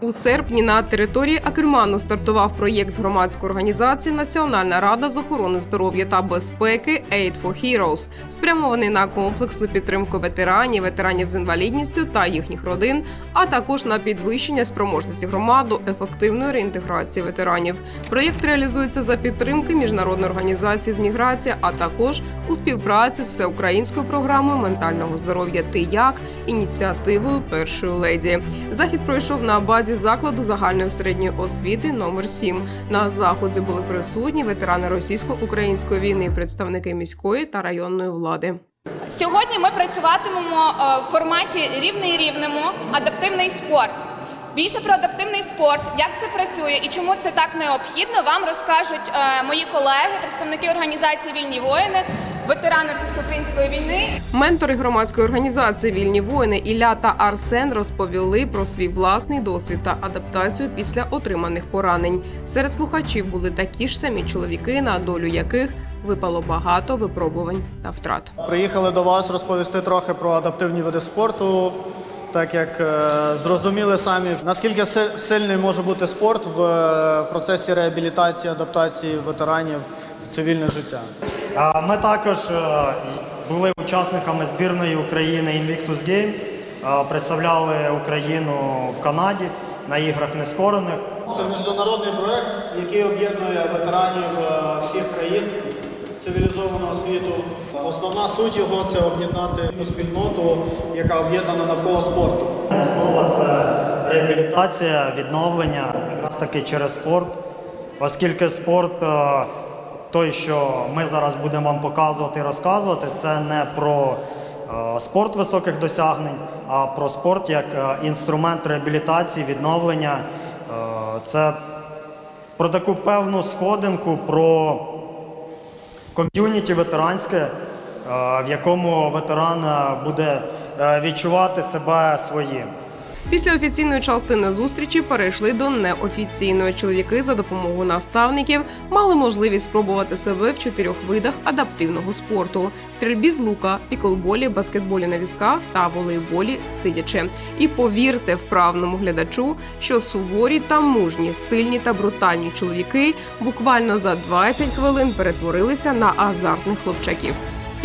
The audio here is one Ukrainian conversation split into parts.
У серпні на території Акерману стартував проєкт громадської організації Національна рада з охорони здоров'я та безпеки Aid for Heroes, спрямований на комплексну підтримку ветеранів, ветеранів з інвалідністю та їхніх родин, а також на підвищення спроможності громад до ефективної реінтеграції ветеранів. Проєкт реалізується за підтримки міжнародної організації з міграції, а також у співпраці з всеукраїнською програмою ментального здоров'я «Ти як» ініціативою першої леді. Захід пройшов на базі закладу загальної середньої освіти номер 7 На заході були присутні ветерани російсько-української війни, представники міської та районної влади. Сьогодні ми працюватимемо е, в форматі рівний рівному адаптивний спорт. Більше про адаптивний спорт, як це працює і чому це так необхідно, вам розкажуть е, мої колеги, представники організації Вільні воїни, ветерани російсько-української війни. Ментори громадської організації Вільні воїни Ілля та Арсен розповіли про свій власний досвід та адаптацію після отриманих поранень. Серед слухачів були такі ж самі чоловіки, на долю яких випало багато випробувань та втрат. Приїхали до вас розповісти трохи про адаптивні види спорту, так як е, зрозуміли самі, наскільки сильний може бути спорт в е, процесі реабілітації, адаптації ветеранів в цивільне життя. Ми також е, були учасниками збірної України Invictus Game, е, представляли Україну в Канаді на іграх нескорених. Це міжнародний проект, який об'єднує ветеранів е, всіх країн цивілізованого світу. Основна суть його це об'єднати ту спільноту, яка об'єднана навколо спорту. Основа це реабілітація, відновлення якраз таки через спорт, оскільки спорт, той, що ми зараз будемо вам показувати і розказувати, це не про е, спорт високих досягнень, а про спорт як е, інструмент реабілітації, відновлення. Е, Це про таку певну сходинку, про ком'юніті ветеранське, в якому ветеран буде відчувати себе своїм. Після офіційної частини зустрічі перейшли до неофіційної. Чоловіки за допомогою наставників мали можливість спробувати себе в чотирьох видах адаптивного спорту: стрільбі з лука, піклболі, баскетболі на візках та волейболі сидячи. І повірте вправному глядачу, що суворі та мужні, сильні та брутальні чоловіки буквально за 20 хвилин перетворилися на азартних хлопчаків.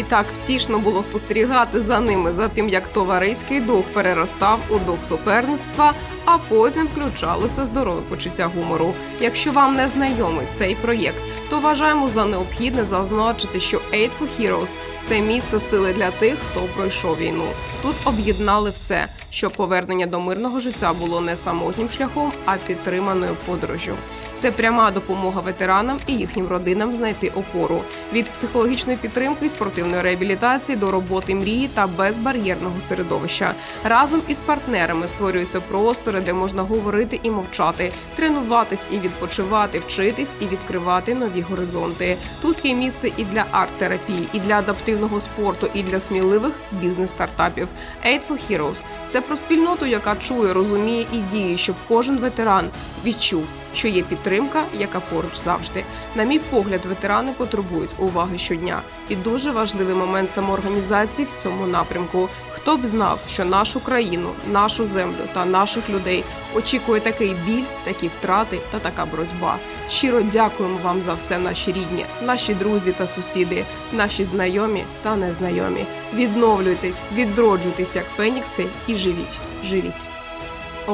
І так втішно було спостерігати за ними, за тим, як товариський дух переростав у дух суперництва, а потім включалося здорове почуття гумору. Якщо вам не знайомий цей проєкт, то вважаємо за необхідне зазначити, що Aid for Heroes – це місце сили для тих, хто пройшов війну. Тут об'єднали все, щоб повернення до мирного життя було не самотнім шляхом, а підтриманою подорожю. Це пряма допомога ветеранам і їхнім родинам знайти опору від психологічної підтримки спортивної реабілітації до роботи мрії та безбар'єрного середовища. Разом із партнерами створюються простори, де можна говорити і мовчати, тренуватись і відпочивати, вчитись і відкривати нові горизонти. Тут є місце і для арт-терапії, і для адаптивного спорту, і для сміливих бізнес-стартапів. Aid for Heroes – це про спільноту, яка чує, розуміє і діє, щоб кожен ветеран відчув, що є підтримка, яка поруч завжди. На мій погляд, ветерани потребують уваги щодня. І дуже важливий момент самоорганізації в цьому напрямку. Хто б знав, що нашу країну, нашу землю та наших людей очікує такий біль, такі втрати та така боротьба. Щиро дякуємо вам за все, наші рідні, наші друзі та сусіди, наші знайомі та незнайомі. Відновлюйтесь, відроджуйтесь як фенікси і живіть, живіть.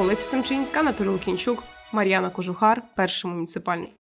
Олеся Семчинська, Анатолій Лукінчук, Мар'яна Кожухар, перший муніципальний.